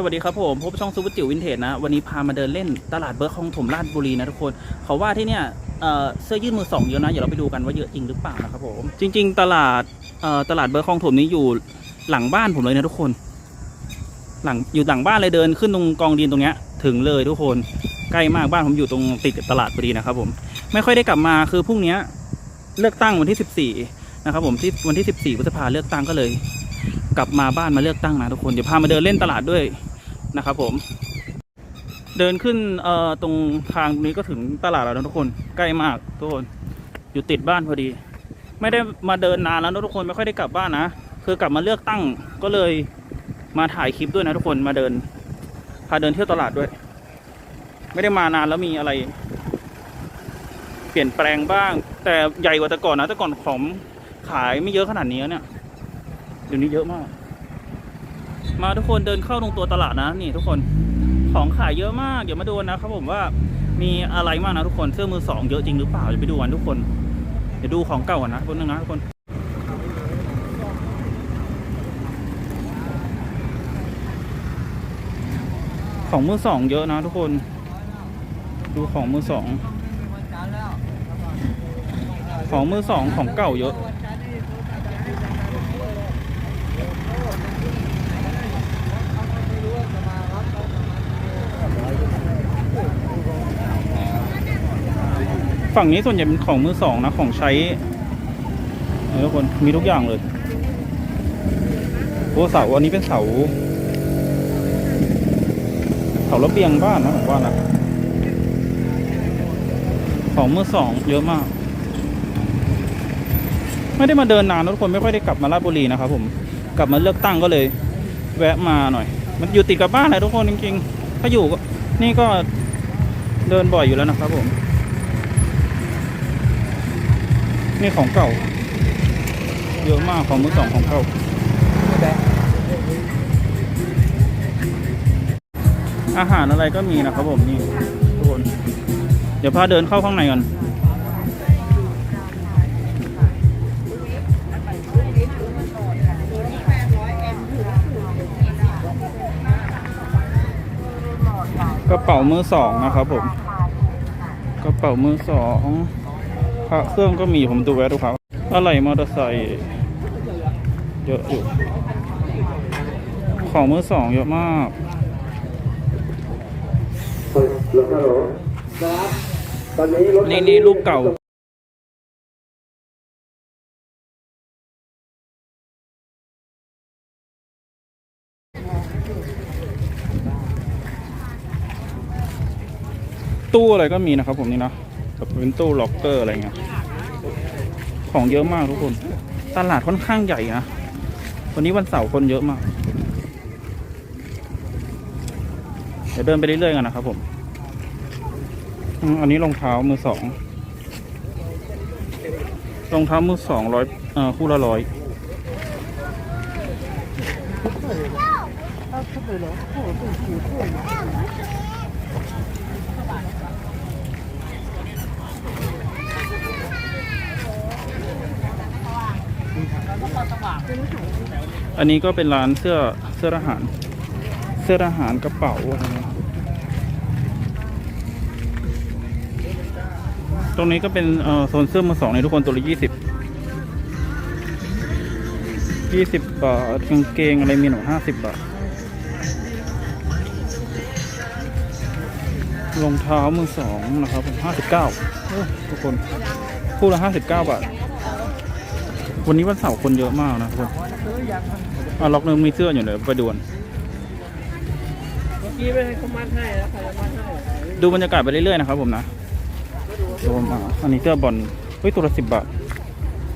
สวัสดีครับผมพบช่องซูเปอร์จิ๋ววินเทจนะ วันนี้พามาเดินเล่นตลาดเบิร์กของถมราชบุรีนะทุกคน เขาว่าที่เนี่ยเเสื้อยืดมือสองเยอะนะเดี๋ยวเราไปดูกันว่าเยอะจริงหรือเปล่านะครับผม จริง ๆ ตลาดตลาดเบิร์กของถมนี้อยู่หลังบ้านผมเลยนะทุกคน หลังอยู่หลังบ้านเลยเดินขึ้นตรงกองดินตรงเนี้ยถึงเลยทุกคนใกล้มากบ้านผมอยู่ตรงติดกับตลาดพอดีนะครับผมไม่ค่อยได้กลับมาคือพรุ่งนี้เลือกตั้งวันที่ 14นะครับผมที่วันที่ 14พฤษภาเลือกตั้งก็เลย กลับมาบ้านมาเลือกตั้งนะทุกคนเดี๋ยวพามาเดินเล่นตลาดด้วย นะครับผม เดินขึ้นเอ่อตรงทางนี้ก็ถึงตลาดแล้วนะทุกคนใกล้มากทุกคนอยู่ติดบ้านพอดี ไม่ได้มาเดินนานแล้วนะทุกคนไม่ค่อยได้กลับบ้านนะคือกลับมาเลือกตั้งก็เลยมาถ่ายคลิปด้วยนะทุกคนมาเดินพาเดินเที่ยวตลาดด้วย ไม่ได้มานานแล้วมีอะไร เปลี่ยนแปลงบ้าง แต่ใหญ่กว่าแต่ก่อนนะแต่ก่อนของขายไม่เยอะขนาดนี้เนี่ยเดี๋ยวนี้เยอะมาก มาทุกคนเดินเข้าตรงตัวตลาดนะ นี่ทุกคนของขายเยอะมาก เดี๋ยวมาดูนะครับผมว่ามีอะไรมากนะทุกคนเสื้อมือสองเยอะจริงหรือเปล่าเดี๋ยวไปดูกันทุกคน เดี๋ยวดูของเก่าก่อนนะคนนึงนะทุกคนของมือสองเยอะนะทุกคน ดูของมือสอง ของมือสองของเก่าเยอะ ฝั่งนี้ส่วนใหญ่เป็นของมือสองนะของใช้ทุกคนมีทุกอย่างเลยโอ้เสาอันนี้เป็นเสาเสาระเบียงบ้านนะผมว่านะของมือสองเยอะมาก ไม่ได้มาเดินนานทุกคนไม่ค่อยได้กลับมาราชบุรีนะครับผมกลับมาเลือกตั้งก็เลย แวะมาหน่อย มันอยู่ติดกับบ้านเลยทุกคนจริงๆ ถ้าอยู่นี่ก็เดินบ่อยอยู่แล้วนะครับผม นี่ของเก่า เยอะมากของมือสองของเก่าอาหารอะไรก็มีนะครับผมนี่ทุกคนเดี๋ยวพาเดินเข้าข้างในก่อนกระเป๋ามือสองนะครับผม กระเป๋ามือสอง พระเครื่องก็มีผมดูแวะดูครับอะไรมอเตอร์ไซค์เยอะอยู่ ของมือสองเยอะมากนี่นี่รูปเก่าตู้อะไรก็มีนะครับผมนี่นะ แบบเป็นตู้ล็อกเกอร์อะไรเงี้ยของเยอะมากทุกคน ตลาดค่อนข้างใหญ่นะวันนี้วันเสาร์คนเยอะมาก เดี๋ยวเดินไปเรื่อยๆกันนะครับผม อันนี้รองเท้ามือสองรองเท้ามือสองร้อยอ่อคู่ละร้อย อันนี้ก็เป็นร้านเสื้อเสื้อทหาร เสื้อทหารกระเป๋าอะไรเงี้ยตรงนี้ก็เป็นโซนเสื้อมือสองในทุกคนตัวละยี่สิบยี่สิบบาทกางเกงอะไรมีหนูห้าสิบบาทรองเท้ามือสองนะครับผมห้าสิบเก้าทุกคน คู่ละห้าสิบเก้าบาท วันนี้วันเสาร์คนเยอะมากนะทุกคนอะล็อกนึงมีเสื้ออยู่เดี๋ยวไปดูกันเมื่อกี้ไม่ให้เขามัดให้แล้วใครจะมัดให้ดูบรรยากาศไปเรื่อยๆนะครับผมนะรวมอะอันนี้เสื้อบอลเฮ้ยตัวละสิบบาท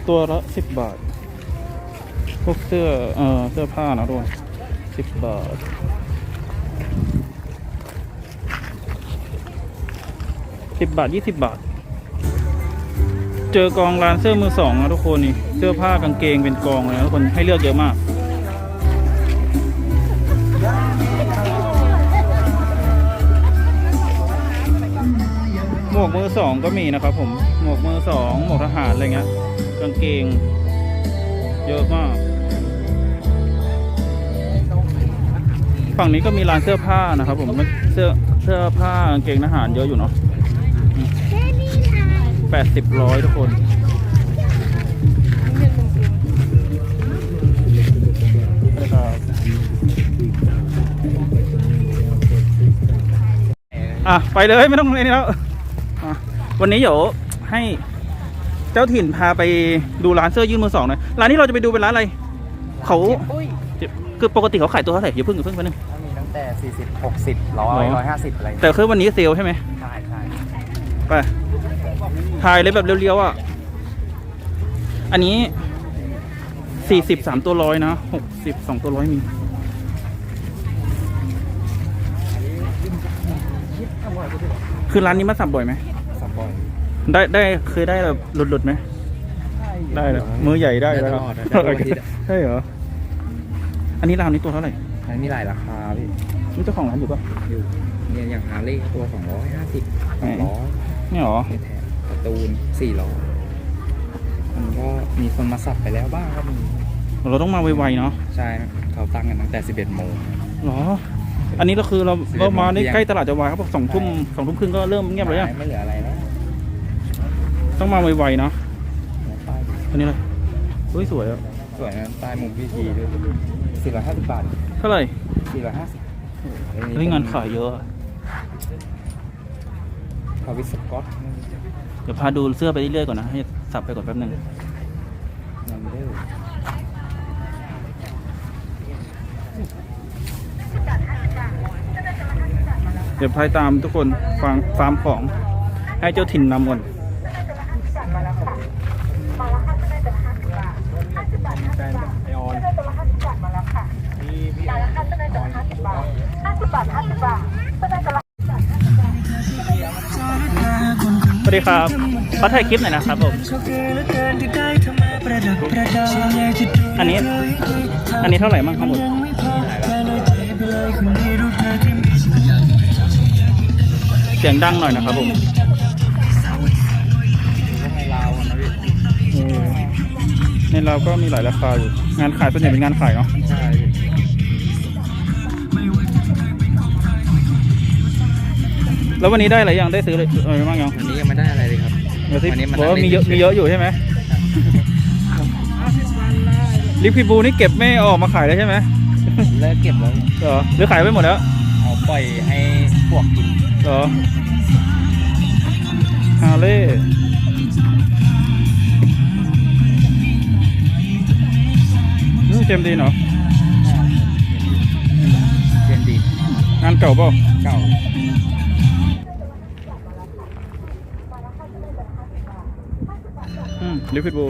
ตัวละสิบบาท พวกเสื้อเอ่อเสื้อผ้านะด้วยสิบบาทสิบบาทยี่สิบบาท เจอกองร้านเสื้อมือสองนะทุกคนนี่เสื้อผ้ากางเกงเป็นกองเลยนะทุกคนให้เลือกเยอะมาก หมวกมือสองก็มีนะครับผมหมวกมือสองหมวกทหารอะไรเงี้ยกางเกง เยอะมากฝั่งนี้ก็มีร้านเสื้อผ้านะครับผมเสื้อเสื้อผ้ากางเกงทหารเยอะอยู่เนาะ แปดสิบร้อยทุกคนครับอะไปเลยไม่ต้องอะไรนี่แล้วอะวันนี้เดี๋ยวให้เจ้าถิ่นพาไปดูร้านเสื้อยืดมือสองหน่อยร้านที่เราจะไปดูเป็นร้านอะไร เขาคือปกติเขาขายตัวเท่าไหร่อย่าเพิ่งอย่าเพิ่งไปบนึงมีตั้งแต่40 60 100 150อะไรแต่คือวันนี้เซลลใช่ไหมใช่ใช่ไป ถ่ายเลยแบบเรียวๆอะ อันนี้สี่สิบสามตัวร้อยนะหกสิบสองตัวร้อยมีคือร้านนี้มาสับบ่อยไหมสปอย ได้ได้เคยได้แบบหลุดหลุดๆไหมได้แล้วมือใหญ่ได้แล้วตลอดได้ทุกอาทิตย์อะใช่เหรอ อันนี้ราวนี้ตัวเท่าไหร่มันมีหลายราคาพี่นี่เจ้าของร้านอยู่ปะอยู่เนี่ยอย่างฮาร์เลย์ตัว250ไหน200นี่เหรอมีแถมการ์ ตูน400มันก็มีคนมาสับไปแล้วบ้างก็มีเราต้องมาไวๆเนาะใช่เขาตั้งกันตั้งแต่ 11โมงเหรอ อันนี้เราคือเรา11เรามาในโมงเที่ยงใกล้ตลาดจะวายครับสองทุ่มสองทุ่มครึ่งก็เริ่มเงียบเลยอะไม่เหลืออะไรแล้วต้องมาไวๆเนาะเนี่ยป้ายอันนี้เลยเฮ้ยสวยอะสวยนะป้ายมุมพิธีด้วย450บาทเท่าไหร่450เฮ้ยงานขายเยอะอะคาวิสกอต เดี๋ยวพาดูเสื้อไปเรื่อยๆก่อนนะ ให้สับไปก่อนแป๊บหนึงเดอร์เดี๋ยวพายตามทุกคนฟังฟาร์มของให้เจ้าถิ่นนำก่อน วัสดีครับขอถ่ายคลิปหน่อยนะครับผม อันนี้ อันนี้เท่าไหร่มั่งทั้งหมดเสียงดังหน่อยนะครับผมในลาวนะพี่เออในเราก็มีหลายราคาอยู่ งานขายส่วนใหญ่เป็นงานขายเนาะ แล้ววันนี้ได้อะไรยังได้ซื้อเลยอะไรบ้างยังวันนี้ยังไม่ได้อะไรเลยครับเดี๋ยวสิวันนี้มันบอกว่ามีเยอะเล่นมีเยอะอยู่ใช่ไหมลิปพิบูนี่เก็บไม่ออกมาขายเลยใช่ไหมเลิกเก็บแล้วเหรอหรือขายไปหมดแล้วเอาปล่อยให้พวกกินเหรอฮาเล่อืมเกมดีเนาะเรียนดีงานเก่าเปล่าเก่า อืมลิปพิบู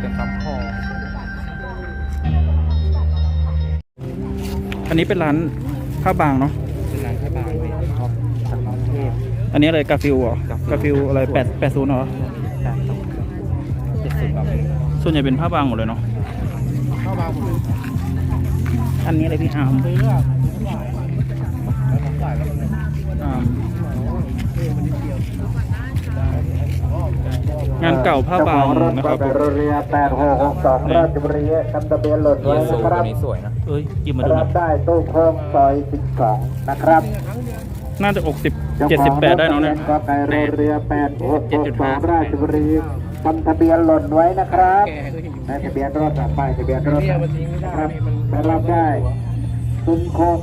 เป็นซับคออันนี้เป็นร้านผ้าบางเนาะเป็นร้านผ้าบางเลยชอบจากกรุงเทพอันนี้อะไรกาฟิลเหรอกาฟิลอะไรแปดแปดศูนย์เหรอแต่ต้องเจ็ดสิบแบบนี้ส่วนใหญ่เป็นผ้าบางหมดเลยเนาะเข้าบางหมดเลยอันนี้อะไรพี่อาร์ม งานเก่าผ้าบางนะครับผมเรือแปดหกหกสองราชบุรีคันทะเบียนหล่นเยไว้ซูนะคตัรัวบนี้สวยนะเอ้ยหยิบมาดูหรันะบได้ตู้โค้งซอยสิบสองนะครับน่าจะอกสิบเจ็ดสิบแปดได้เนาะเนี่ยก็ไก่เรือแปดหกหกสองราชบุรีคันทะเบียนหล่นไว้นะครับในทะเบียนรถอะป้ายทะเบียนรถอะนะครับไปรับได้ซุ้มโค้ง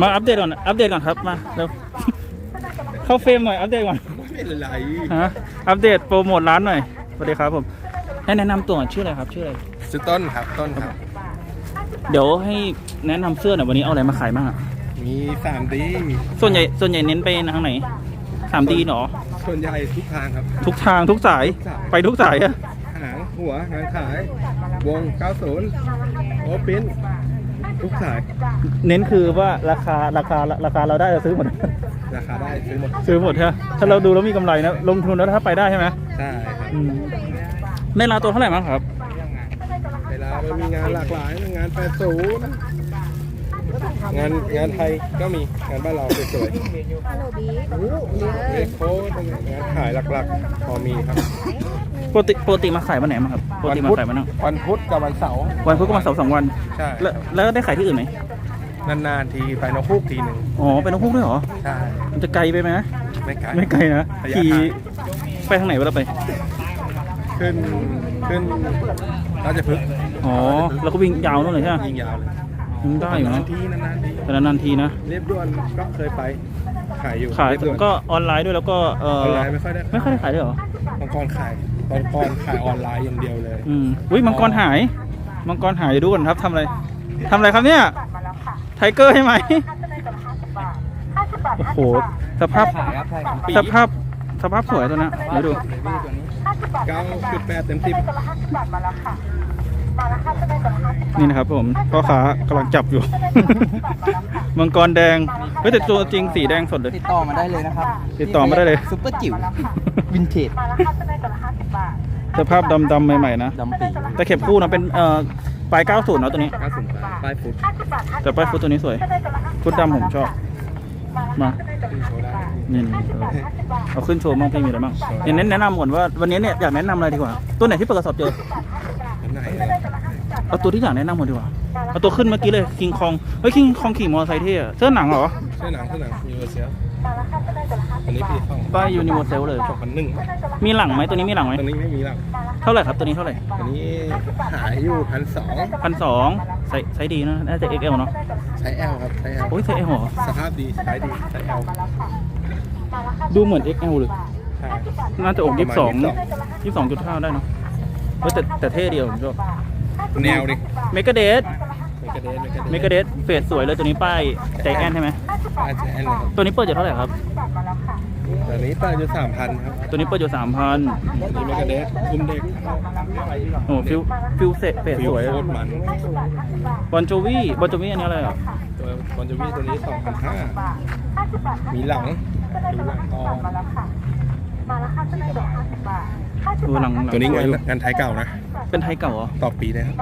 มาอัปเดตก่อนอัปเดตก่อนครับมาเร็วเข้าเฟรมหน่อยอัปเดตก่อนไม่ เป็นไรฮะอัปเดตโปรโมทร้านหน่อยสวัสดีครับผมให้แนะนำตัวก่อนชื่ออะไรครับ ชื่ออะไร ชื่อต้นครับต้นครับ เดี๋ยวให้แนะนำเสื้อหน่อยวันนี้เอาอะไรมาขายบ้างอะมีสามดีส่วนใหญ่ส่วนใหญ่เน้นไปทางไหนสามดีเนาะส่วนใหญ่ทุกทางครับ ทุกทางทุกสายไปทุกสายอะหางหัวงานขาย วง 90 โอปินทุกสาย เน้นคือว่าราคาราคาราคาเราได้เราซื้อหมด ราคาได้ซื้อหมดซื้อหมดใช่ไหมถ้าเราดูแล้วมีกำไรนะลงทุนแล้วถ้าไปได้ใช่ไหมใช่ครับอืมในร้านตัวเท่าไหร่มั้งครับ เวลามันมีงานหลากหลายงาน80งานงานไทยก็มีงานบ้านเราสวยๆเรโค้ดงานขายหลักๆ พอมีครับปกติปกติมาขายวันไหนมาครับปกติมาขายวันนั่งวันพุธกับวันเสาร์วันพุธก็มาเสาร์สองวัน ใช่แล้วแล้วได้ขายที่อื่นไหม นานๆทีไปนกฮูกทีหนึ่งอ๋อเป็นนกฮูกด้วยเหรอ ใช่มันจะไกลไปไหมไม่ไกล ไม่ไกลนะระยะขี่ทางไปทางไหนเวลาไป ขึ้นขึ้นราชพฤกษ์อ๋อ แล้วก็วิ่งยาวนู่นเลยใช่ไหมยิงยาวเลยอืมได้อยู่นานะนๆทีนานๆทีแต่นานๆทีนะ เรียบด่วนก็เคยไปขายอยู่ขายเรีบด่วนก็ออนไลน์ด้วยแล้วก็เออออนไลน์ไม่ค่อยได้ไม่ค่อยได้ขายด้วยเหรอ มังกรขายมังกรขายออนไลน์อย่างเดียวเลย อืมอุ้ยมังกรหาย มังกรหายเดี๋ยวดูก่อนครับทำอะไรทำอะไรครับเนี่ย ไทเกอร์ใช่ไหมโอ้โหสภาพสภาพสภาพสวยตัวนะเดี๋ยวดูเก้าจุดแปดเต็มสิบนี่นะครับผมพ่อค้ากำลังจับอยู่ มังกรแดงเฮ้ยแต่ตัวจริงสีแดงสดเลย ติดต่อมาได้เลยนะครับติดต่อมาได้เลย ซุปเปอร์จิ๋ววินเทจสภาพดำๆใหม่ๆนะ ดำปีแต่เข็บคู่นะเป็นเอ่อ ปลาย90เนาะตัวนี้เก้าสิบปลายฟุตแต่ป้ายฟุตตัวนี้สวย ฟุตดำผมชอบ มาขึ้นโชว์ได้นี่นี่เออเอาขึ้นโชว์บ้างพี่มีอะไรบ้างเดี๋ยวเน้นแนะนำก่อนว่าวันนี้เนี่ยอยากแนะนำอะไรดีกว่า ตัวไหนที่เปิดกระสอบเจออันไหนเลยเอาตัวที่อยากแนะนำก่อนดีกว่า เอาตัวขึ้นเมื่อกี้เลยคิงคอง เฮ้ยคิงคองขี่มอเตอร์ไซค์เท่อะเสื้อหนังเหรอเสื้อหนังเสื้อหนังยูนิเวอร์แซลอันนี้ปีสองป้ายยูนิเวอร์แซลเลยสองพันหนึ่งมีหลังไหมตัวนี้มีหลังไหมตัวนี้ไม่มีหลัง เท่าไหร่ครับตัวนี้เท่าไหร่ตัวนี้ขายอยู่พันสองพันสองไซส์ไซส์ดีนะน่าจะ XL เนาะใช้ L ครับใช้ L โอ้ยไซส์ L เหรอสภาพดีใช้ดีใช้ L ดูเหมือน XL เลยใช่น่าจะอกประยี่มาสิณบสอง22ยี่สิบสองจุดห้าได้เนาะเฮ้ยแต่แต่เท่เดียวผมชอบแนวดิเมกาเดสเมกาเดสเมกาเดสเฟสสวยเลยตัวนี้ป้ายใจแอนใช่ไหมป้ายใช้ L เลยครับตัวนี้เปิดอยู่เท่าไหร่ครับ ตัวนี้ป้ายอยู่สามพันครับตัวนี้เปิดอยู่สามพันตัวนี้เมกาเดสคุมเด็กโอ้ฟิวฟิวเซเฟสฟิสววยโคตรมันบอลโจวี่บอลโจวี่อันนี้อะไรอะตัวคอนจูวี่ตัวนี้สองพันห้ามีหลังดูหลังต่อดูหลังหลังตัวนี้สงาวนยอยู่งานไทยเก่านะ เป็นไทยเก่าเหรอต่อปีเลยครับ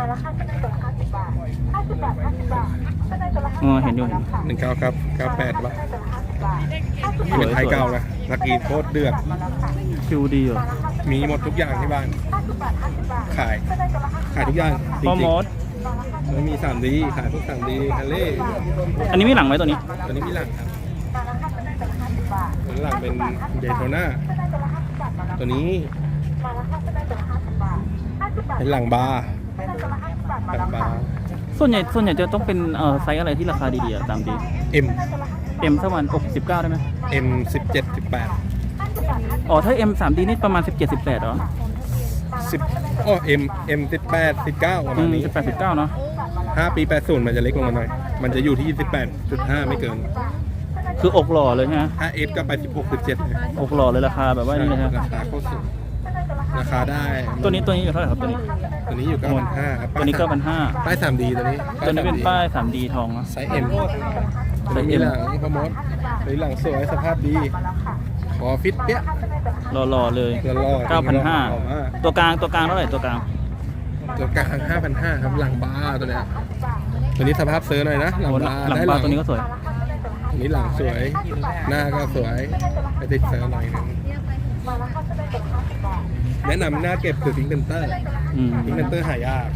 เออเห็นอยู่เห็นหนึ่งเก้าครับเก้าแปดป่ะสวย เป็นไทยสวยเก่านะลักกีโคตรเดือดฟิวดีเหรอมีหมดทุกอย่างที่บ้าน ขาย ขายทุกอย่างจพ่อริมงอสๆแล้วมีสามดีขายพวกสามดีฮันเล่อันนี้มีหลังไหมตัวนี้ตัวนี้มีหลังครับตัวนี้หลังเป็นเดโทน่าตัวนี้เป็นหลังบาร์หลังบาร์ส่วนใหญ่ส่วนใหญ่จะต้องเป็นเอ่อไซส์อะไรที่ราคาดีๆอะตามดี M เอ็มสักวันอกสิบเก้าได้ไหม M สิบเจ็ดสิบแปดอ๋อ ถ้า M 3 D นี่ประมาณ 17 18เหรอสิบโอ้ M M สิบแปดสิบเก้าประอืมาณมนี้18 19เนาะห้าปีแปดศูนย์มันจะเล็กลงมาหน่อย มันจะอยู่ที่สิบแปดจุดห้าไม่เกินคือ อกหล่อเลยใช่ไหมถ้า S ก็ไปสิบหกสิบเจ็ดอกหล่อเลยราคาแบบว่านี่เลยฮะราคาโคตรสูงราคาได้ตัวนี้ตัวนี้อยู่เท่าไหร่ครับตัวนี้ ตัวนี้อยู่เก้าพันห้าครับตัวนี้ก็เป็นห้าป้ายสามดีตัวนี้ตัวนี้เป็นป้าย 3D ทองเนาะไซส์ M ไซส์มี M หลังพมดตัวนี้หลังสวยสภาพดี ขอฟิตเปี้ยหล่อๆเลยเงินรอดหล่อมาก9,500 ตัวกลางตัวกลางเท่าไหร่ตัวกลาง ตัวกลางห้าพันห้าครับหลังบาร์ตัวเนี้ยตัวนี้สภาพเซอร์หน่อยนะหลังโอ้บาร์หลังได้บาร์ตัวนี้ก็สวย อันนี้หลังสวย หน้าก็สวยไปติดเซอร์หน่อยหนึงแนะนำหน้าเก็บคือพิงเดนเตอร์อืมพิงเดนเตอร์หายาก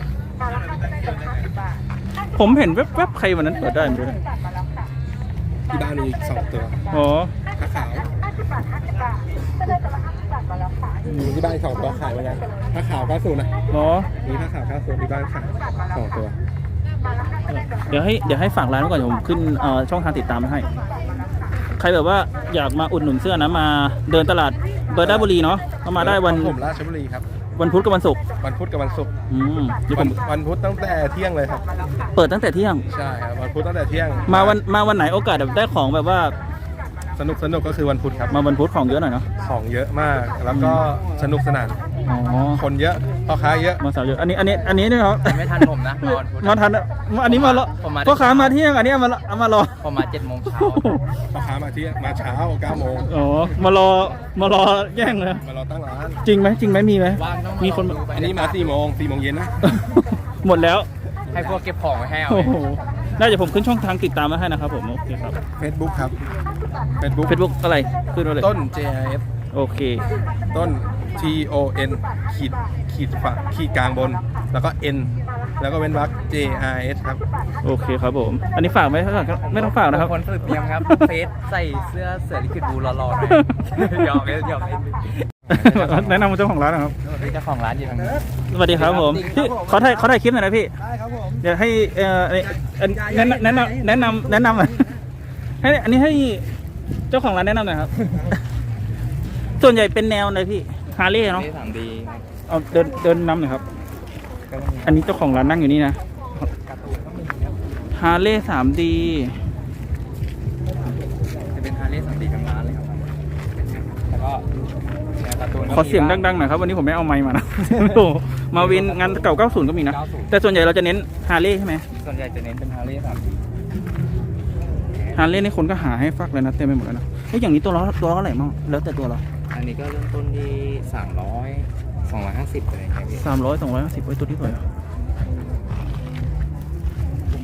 ผมเห็นแวบๆใครวันนั้นเปิดได้ไม่รู้นะ ที่บ้านมีอีกสองตัวอ๋อผ้าขาวมีที่บ้านอีกสองตัวขายเหมือนกันผ้าขาวก้าสูนนะอ๋อมีผ้าขาวก้าสูนที่บ้านขายสองตัว เดี๋ยวให้เดี๋ยวให้ฝากร้านไว้ก่อนเดี๋ยวผมขึ้นเอ่อช่องทางติดตามไว้ให้ ใครแบบว่าอยากมาอุดหนุนเสื้อนะมาเดินตลาดเบอร์ดาบุรีเนาะก็มาได้วัน ผมราชบุรีครับ วันพุธกับวันศุกร์วันพุธกับวันศุกร์อืมเดี๋ยวผวันมวันพุธตั้งแต่เที่ยงเลยครับเปิดตั้งแต่เที่ยง ใช่ครับวันพุธตั้งแต่เที่ยงมาวันมาวันไหนโอกาสแบบได้ของแบบว่าสนุกสนุกก็คือวันพุธครับมาวันพุธของเยอะหน่อยเนาะ ของเยอะมาก แล้วก็สนุกสนาน อ๋อคนเยอะพ่อค้าเยอะมาสาวเยอะอันนี้อันนี้อันนี้เนี่ยครับไม่ทันผมนะนอนมาทันอะอันนี้มารอผมมาพ่อค้ามาเที่ยงอันนี้เอามาเอามารอผมมาเจ็ดโมงเช้าพ่อค้ามาเที่ยงมาเช้า9โมงอ๋อมารอมารอแย่งเลยมารอตั้งร้านจริงไหมจริงไหมมีไหมว่างต้องมีคนลงดูไปอันนี้มา4โมง4โมงเย็นนะหมดแล้วให้พวกเก็บของไว้ให้เอาโอ้โหน่าจะผมขึ้นช่องทางติดตามมาให้นะครับผมโอเคครับ Facebook ครับ Facebook เฟซบุ๊กอะไรขึ้นมาเลยต้น JIF โอเค ต้น T O N ขีดขีดฝาขีดกลางบน แล้วก็ N แล้วก็เว้นวรรค J R S ครับ โอเคครับผม อันนี้ฝากไหมถ้าฝากก็ไม่ต้องฝากนะครับ คนฝึกเตรียมครับ เฟสใส่เสื้อเสือลิขิตบูรอๆหน่อยหยอกเล่นหยอกเล่นแนะนำเจ้าของร้านนะครับ นี่เจ้าของร้านอยู่ทางนี้สวัสดีครับผมพี่ขอถ่ายขอถ่ายคลิปหน่อยนะพี่ ได้ครับผม เดี๋ยวให้เอ่อเอ่อแนะนำแนะนำแนะนำแนะนำหน่อยให้อันนี้ให้เจ้าของร้านแนะนำหน่อยครับ ส่วนใหญ่เป็นแนวอะไรพี่ ฮาร์เลย์เนาะนี่สามดีเอาเดินเดินนำหน่อยครับ ก็มีอันนี้เจ้าของร้านนั่งอยู่นี่นะ การ์ตูนก็มีครับฮาร์เลย์สามดีจะเป็นฮาร์เลย์สามดีทั้งร้านเลยครับแล้วก็แนวการ์ตูนก็มีขอเสียงดังๆหน่อยครับ วันนี้ผมไม่เอาไมค์มานะ โอ้โหมาวินงานเก่า90 ก็มีนะ90แต่ส่วนใหญ่เราจะเน้นฮาร์เลย์ใช่ไหมส่วนใหญ่จะเน้นเป็นฮาร์เลย์สามดีฮาร์เลย์นี่คนก็หาให้ฟักเลยนะเต็มไปหมดแล้วนะเฮ้ยอย่างนี้ตัวละตัวละเท่าไหร่มั่งแล้วแต่ตัวเรา อันนี้ก็เริ่มต้นที่สามร้อยสองร้อยห้าสิบอะไรอย่างเงี้ยพี่สามร้อยสองร้อยห้าสิบไว้ตัวที่สวยอะ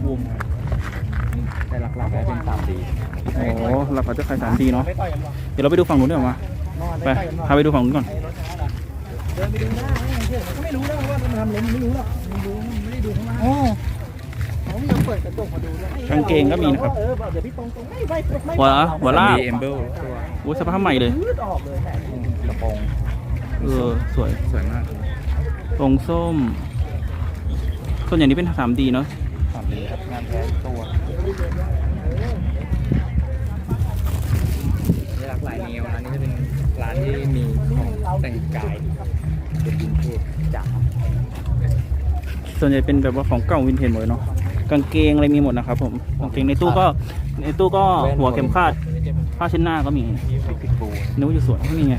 บูมแต่หลักๆแล้วเป็นสามดีโอ้โหราคาจะขายสามดีเนาะเดี๋ยวเราไปดูฝั่งนู้นดีกว่ามาไปพาไปดูฝั่งนู้นก่อนไม่รู้นะว่ามันทำล้มไม่รู้หรอกไม่รู้ไม่ได้ดูข้างล่างเขาไม่ยอมเปิด กางเกงก็มีนะครับ หัวหัวลาก เอมเบิลตัวโอ้ยสภาพใหม่เลยยืดออกเลยแหมกระโปรงเออ สวยสวยมากตรงส้ม ส่วนใหญ่นี้เป็นสามดีเนาะสามดีครับงานแท้ตัวมีหลากหลายแนวนะนี่จะเป็นร้านที่มีของแต่งกายเป็นวินเทจจ๋าส่วนใหญ่เป็นแบบว่าของเก่าวินเทจหมดเลยเนาะ กางเกงอะไรมีหมดนะครับผมกางเกงในตู้ก็ในตู้ก็หัวเข็มขัดผ้าเช็ดหน้าก็มีพิกบูนึกว่าอยู่สวนไม่มีไง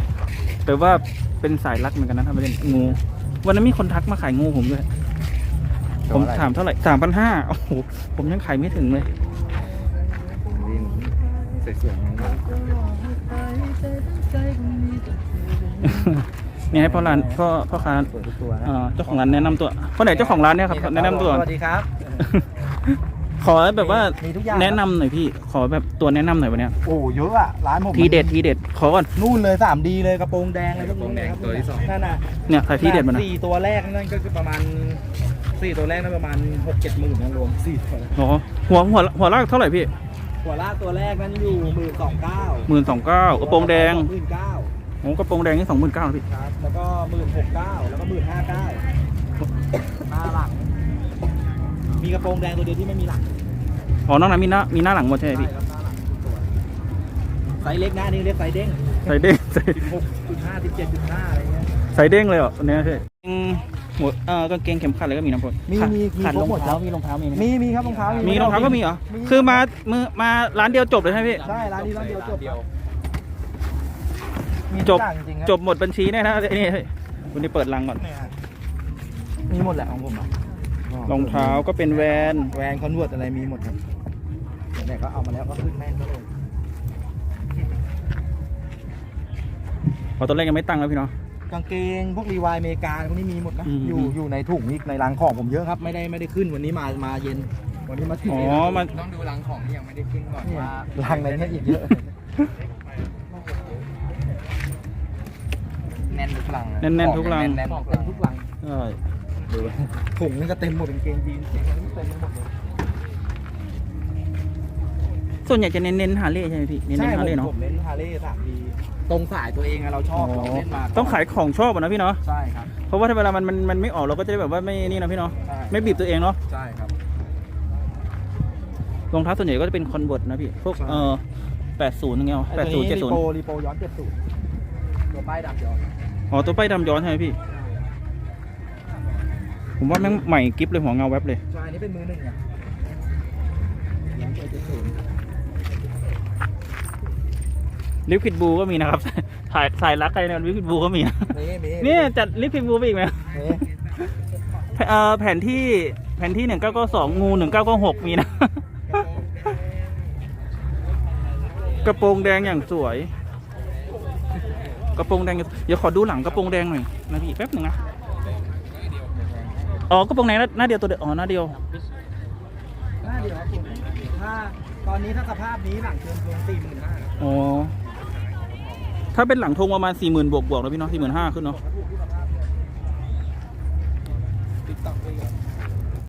แต่ว่าเป็นสายรักเหมือนกันนะทำไปเล่นงูวันนั้นมีคนทักมาขายงูผมด้วยผมถามเท่าไหร่สามพันห้าโอ้โหผมยังขายไม่ถึงเลยวินสวยๆทั้งนั้นเนี่ยให้พ่อร้านพ่อพ่อค้าสวยทุกตัวนะเอ่อเจ้าของร้านแนะนำตัวคนไหนเจ้าของร้านเนี่ยครับแนะนำตัวสวัสดีครับข อแบบว่ามีทุกอย่างแนะนำหน่อยพี่ ขอแบบตัวแนะนำหน่อยวันเนี้ยโอ้เยอะอะร้านผมทีเด็ดทีเด็ดขอก่อนนู่นเลยสามดีเลยกระโปรงแดงเลยกระโปรงแดงตัวที่สอง นั่นน่ะเนี่ยขายทีเด็ดมานะสี่ตัวแรกนั่นก็คือประมาณสี่ตัวแรกนั่นประมาณหกเจ็ดหมื่นนะรวมสี่ตัวอ๋อหัวหัวหัวลากเท่าไหร่พี่หัวลากตัวแรกนั้นอยู่หมื่นสองเก้าหมื่นสองเก้ากระโปรงแดงหมื่นเก้าโอ้กระโปรงแดงนี่สองหมื่นเก้าพี่ครับแล้วก็หมื่นหกเก้าแล้วก็หมื่นห้าเก้าหน้าหลัง มีกระโปรงแดงตัวเดียวที่ไม่มีหลัง อ๋อนอกนั้นมีหน้ามีหน้าหลังหมดใช่ไหมพี่ใช่ครับหน้าหลังทุกตัวไซส์เล็กนะอันนี่เรียกไซส์เด้งใส่เด้งใส่สิบหกจุดห้าสิบเจ็ดจุดห้าอะไรเงี้ยใส่เด้งเลยเหรออันเนี้ยใช่อืมหมวดเอ่อกางเกงเข็มขัดอะไรก็มีนะผมมีมีมีขัดครรบองหมดเท้าครับมีรองเท้ามีไหมมีมีครับรองเท้ามีมีรองเท้าก็มีเหรอคือมามือมาร้านเดียวจบเลยใช่ไหมพี่ ใช่ร้านนี้ร้านเดียวจบเดียวมีจทุบกอย่างจริงๆครับจบหมดบัญชีแน่นะนี่วันนี้เปิดรังก่อนเนี่ยฮะมีหมดแหละของผมอะรองเท้าก็เป็นแวน แวนคอนเวิร์ตอะไรมีหมดครับ ไหนๆก็เอามาแล้วก็ขึ้นแม่นก็เลยพอตอนแรกยังไม่ตั้งแล้วพี่เนาะ กางเกงพวกรีวายอเมริกาพวกนี้มีหมดนะอืม อยู่อยู่ในถุงอีกในรังของผมเยอะครับ ไม่ได้ไม่ได้ขึ้นวันนี้มามาเย็น วันนี้มาถึงอ๋อเลยนะมันต้องดูรังของที่ยังไม่ได้ขึ้นก่อนเนี่ยว่ารังในเนี้ยอีกเยอะแน่นทุกรังแน่นๆทุกรัง แน่นๆของทุกเต็รัมงทุกรัง เออถุงนี่ก็เต็มหมดกางเกงยีนส์เต็มไปหมดเลย ส่วนใหญ่จะเน้นๆฮาร์เลย์ใช่ไหมพี่เน้นใช่ๆผฮาร์เลมย์เนาะผมเน้นฮาร์เลย์สามดีตรงสายตัวเองอะเราชอบเราเล่นมาต้องขายของชอบอะนะพี่เนาะใช่ครับเพราะว่าถ้าเวลามันมันมันไม่ออกเราก็จะได้แบบว่าไม่นี่นะพี่เนาะใช่ไม่บีบตัวเองเนาะใช่ครับ รองเท้าส่วนใหญ่ก็จะเป็นคอนเวิร์ตนะพี่พวกใช่ เออแปดศูนย์อย่างเงี้ยแปดศูนย์เจ็ดรีศูนโปย์รีโปย้อนเจ็ดศูนย์ตัวป้ายดำย้อนอ๋อตัวป้ายดำย้อนใช่ไหมพี่ ผมว่าแม่งใหม่กิฟเลยหัวเงาแวบเลย ใช่อันนี้เป็นมือหนึ่งอะย้อนเจ็ดศูนย์ ลิฟคิดบูก็มีนะครับถ่ายสายรักใครเนี่ยลิฟคิดบูก็มีนะนี่มีเนี่ยจัดลิฟคิดบูไปอีกไหมนี่เอ่อแผนที่แผนที่หนึ่งเก้าเก้าสองงูหนึ่งเก้าเก้าหกมีนะ กระโปรงแดงอย่างสวย กระโปรงแดงอย่างเดี๋ยวขอดูหลังกระโปรงแดงหน่อยนะพี่แป๊บหนึ่งนะอ๋อกระโปรงแดงหน้าหน้าเดียวตัวเดียวอ๋อหน้าเดียวหน้าเดียวครับผมถ้าตอนนี้ถ้าสภาพนี้หลังเกินเกินสี่หมื่นห้าอ๋อ ถ้าเป็นหลังธงประมาณสี่หมื่นบวกบวกนะพี่เนาะสี่หมื่นห้าขึ้นเนาะ